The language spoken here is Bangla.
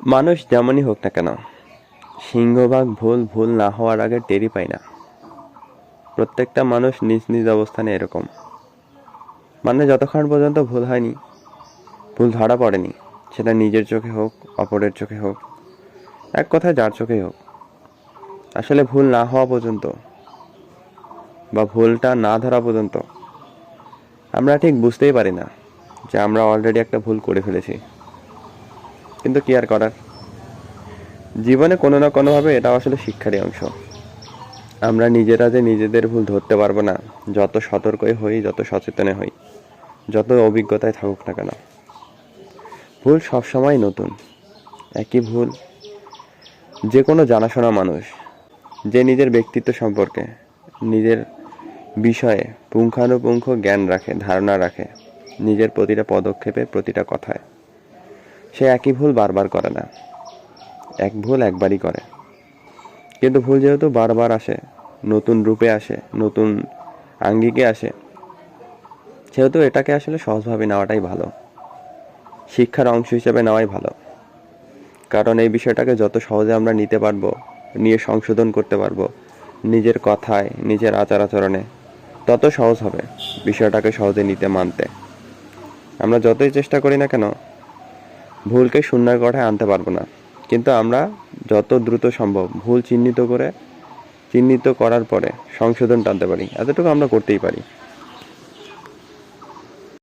মানুষ যেমনই হোক না কেন, সিংহভাগ ভুল ভুল না হওয়ার আগে টেরি পায় না। প্রত্যেকটা মানুষ নিজ নিজ অবস্থানে এরকম। মানে যতক্ষণ পর্যন্ত ভুল হয়নি, ভুল ধরা পড়েনি, সেটা নিজের চোখে হোক, অপরের চোখে হোক, এক কথায় যার চোখেই হোক। আসলে ভুল না হওয়া পর্যন্ত বা ভুলটা না ধরা পর্যন্ত আমরা ঠিক বুঝতেই পারি না যে আমরা অলরেডি একটা ভুল করে ফেলেছি। কিন্তু কি আর করার? জীবনে কোনো না কোনোভাবে এটা আসলে শিক্ষারই অংশ। আমরা নিজেরা যে নিজেদের ভুল ধরতে পারব না, যত সতর্কই হই, যত সচেতনে হই, যত অভিজ্ঞতায় থাকুক না কেন। ভুল সবসময় নতুন। একই ভুল যে কোনো জানাশোনা মানুষ, যে নিজের ব্যক্তিত্ব সম্পর্কে, নিজের বিষয়ে পুঙ্খানুপুঙ্খ জ্ঞান রাখে, ধারণা রাখে, নিজের প্রতিটা পদক্ষেপে প্রতিটা কথায়। সে একই ভুল বারবার করে না। এক ভুল একবারই করে। কিন্তু ভুল যেহেতু বারবার আসে, নতুন রূপে আসে, নতুন আঙ্গিকে আসে, সেহেতু এটাকে আসলে সহজভাবে নেওয়াটাই ভালো। শিক্ষার অংশ হিসেবে নেওয়াই ভালো। কারণ এই বিষয়টাকে যত সহজে আমরা নিতে পারব, নিয়ে সংশোধন করতে পারব, নিজের কথায়, নিজের আচার আচরণে, তত সহজ হবে বিষয়টাকে সহজে নিতে মানতে। আমরা যতই চেষ্টা করি না কেন ভুলকে শূন্যের গড়ে আনতে পারব না। কিন্তু আমরা যত দ্রুত সম্ভব ভুল চিহ্নিত করে, চিহ্নিত করার পরে সংশোধন টানতে পারি। এতটুকু আমরা করতেই পারি।